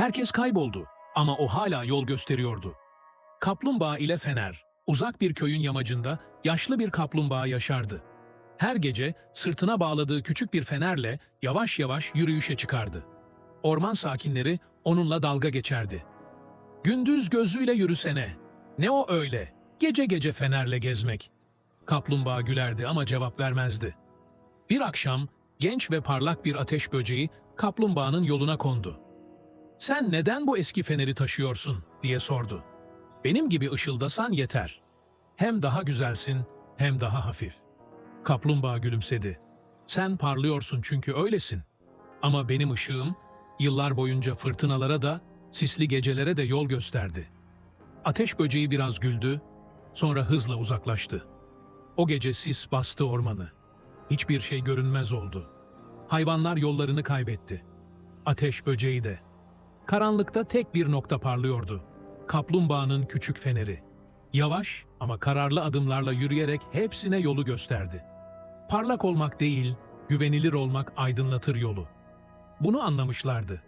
Herkes kayboldu ama o hala yol gösteriyordu. Kaplumbağa ile Fener, uzak bir köyün yamacında yaşlı bir kaplumbağa yaşardı. Her gece sırtına bağladığı küçük bir fenerle yavaş yavaş yürüyüşe çıkardı. Orman sakinleri onunla dalga geçerdi. Gündüz gözüyle yürüsene. Ne o öyle? Gece gece fenerle gezmek. Kaplumbağa gülerdi ama cevap vermezdi. Bir akşam genç ve parlak bir ateş böceği kaplumbağanın yoluna kondu. Sen neden bu eski feneri taşıyorsun diye sordu. Benim gibi ışıldasan yeter. Hem daha güzelsin hem daha hafif. Kaplumbağa gülümsedi. Sen parlıyorsun çünkü öylesin. Ama benim ışığım yıllar boyunca fırtınalara da sisli gecelere de yol gösterdi. Ateş böceği biraz güldü, sonra hızla uzaklaştı. O gece sis bastı ormanı. Hiçbir şey görünmez oldu. Hayvanlar yollarını kaybetti. Ateş böceği de. Karanlıkta tek bir nokta parlıyordu. Kaplumbağanın küçük feneri. Yavaş ama kararlı adımlarla yürüyerek hepsine yolu gösterdi. Parlak olmak değil, güvenilir olmak aydınlatır yolu. Bunu anlamışlardı.